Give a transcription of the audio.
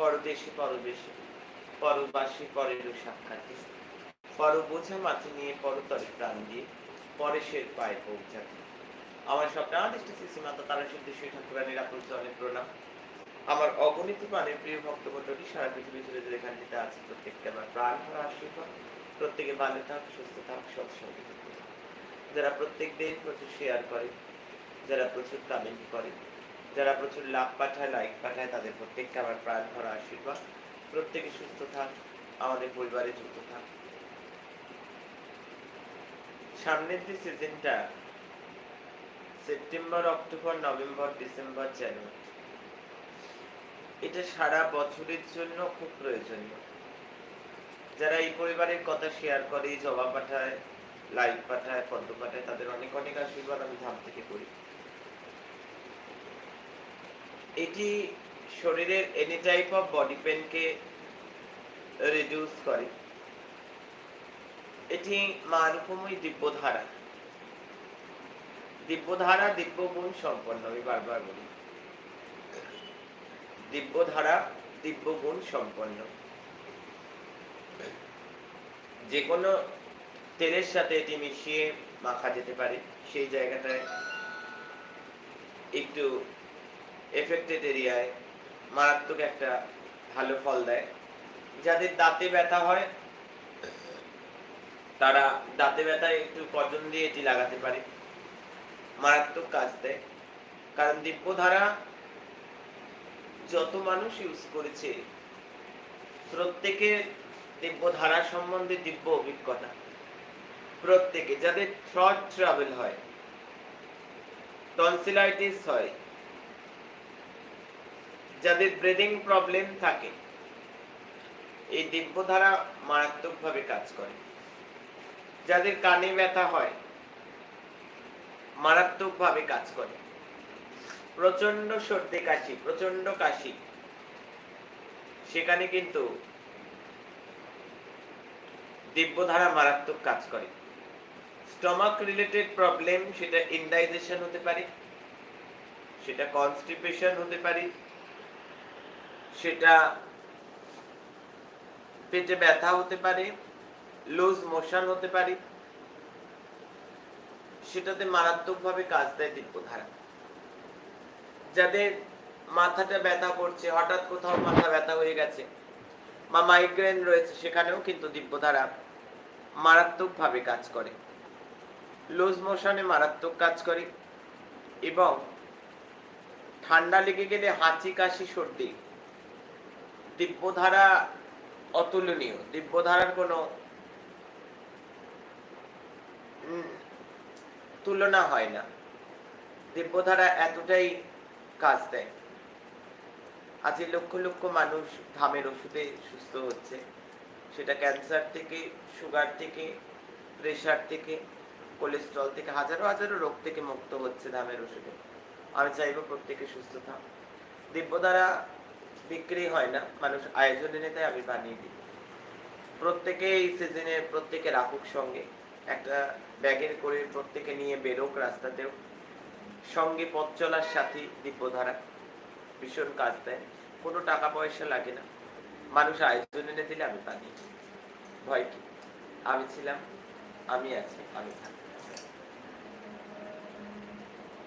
পরদেশে পরদেশে, পরবাসী পরের সাক্ষাতে পর বোঝা মাথে নিয়ে পরতরে প্রাণ দিয়ে পরেশের পায়ে পৌঁছাতে। আমার স্বপ্নাদিষ্ট শ্রী মাতা তারা সিদ্ধি শ্রী ঠাকুরানীর আপুল চরণে প্রণাম। আমার অগণিত প্রাণের প্রিয় ভক্ত সারা পৃথিবী জুড়ে যে যেখানটিতে আছে প্রত্যেককে আমার প্রাণ ভরা আশীর্বাদ। প্রত্যেকে ভালো থাক, সুস্থ থাক, সৎসঙ্গে যারা প্রত্যেক দিন প্রচুর শেয়ার করে, যারা প্রচুর কমেন্ট করে যারা প্রচুর লাভ পাঠায় লাইক পাঠায়, তাদের প্রত্যেককে আমার প্রাণ ভরা আশীর্বাদ। প্রত্যেকে সুস্থ থাক, আমাদের পরিবারে যুক্ত থাক। সামনের যে সিজনটা September October November December January এটা সারা বছরের জন্য খুব প্রয়োজনীয়। যারা এই পরিবারের কথা শেয়ার করে জবাব পাঠায় লাইক পাঠায়, পদ্ম পাঠায়, তাদের অনেক অনেক আশীর্বাদ আমি ধাম থেকে করি। এটি শরীরের এনি টাইপ অফ বডি পেনকে রিডিউস করে? এটি মা রূপময়ী দিব্যধারা। দিব্যধারা দিব্যগুণ সম্পন্ন, আমি বারবার বলি। দিব্যধারা দিব্যগুণ সম্পন্ন। যে কোনো তেলের সাথে এটি মিশিয়ে মাখা যেতে পারে, সেই জায়গাটায় একটু এফেক্টেড এরিয়ায় মারাত্মক একটা ভালো ফল দেয়। যাদের দাঁতে ব্যথা হয়, তারা দাঁতে ব্যথায় একটু কজন দিয়ে এটি লাগাতে পারে। মারাত্মক কাজ দেয়। কারণ দিব্যধারা যত মানুষ ইউজ করেছে, প্রত্যেকের দিব্যধারা সম্বন্ধে দিব্য অভিজ্ঞতা। প্রত্যেকে, যাদের থ্রট ট্রাভেল হয় টনসিলাইটিস হয় যাদের ব্রিদিং প্রবলেম থাকে, এই দিব্যধারা মারাত্মকভাবে কাজ করে। যাদের কানে ব্যথা হয়, মারাত্মকভাবে কাজ করে। প্রচণ্ড সর্দি কাশি প্রচণ্ড কাশি। সেখানে কিন্তু দিব্যধারা মারাত্মক কাজ করে। স্টমাক রিলেটেড প্রবলেম সেটা ইনডাইজেশন হতে পারে, সেটা কনস্টিপেশন হতে পারে সেটা পেটে ব্যথা হতে পারে লুজ মোশন হতে পারে, সেটাতে মারাত্মকভাবে কাজ দেয় দিব্যধারা যাদের মাথাটা ব্যথা করছে, হঠাৎ কোথাও মাথা ব্যথা হয়ে গেছে বা মাইগ্রেন রয়েছে, সেখানেও কিন্তু দিব্যধারা মারাত্মকভাবে কাজ করে। লুজ মোশনে মারাত্মক কাজ করে এবং ঠান্ডা লেগে গেলে হাঁচি, কাশি, সর্দি দিব্যধারা অতুলনীয়। দিব্যধারার কোনো তুলনা হয় না। দিব্যধারা এতটাই কাজ দেয়। আজকে লক্ষ লক্ষ মানুষ ধামের ওষুধে সুস্থ হচ্ছে। সেটা ক্যান্সার থেকে সুগার থেকে প্রেশার থেকে কোলেস্ট্রল থেকে, হাজারো হাজারো রোগ থেকে মুক্ত হচ্ছে ধামের ওষুধে। আমি চাইব প্রত্যেকে সুস্থ থাক। দিব্যধারা বিক্রি হয় না, মানুষ আয়োজন এনে তাই আমি বানিয়ে দিই। প্রত্যেকে এই সিজনে প্রত্যেকে রাখুক সঙ্গে একটা ব্যাগের করে প্রত্যেকে নিয়ে বেরোক রাস্তাতেও। সঙ্গে পথ চলার সাথী দিব্যধারা, ভীষণ কাজ দেয়। কোনো টাকা পয়সা লাগে না। মানুষ আয়োজন এনে দিলে আমি বানিয়ে দিই। ভয় কি? আমি ছিলাম, আমি আছি, আমি থাকি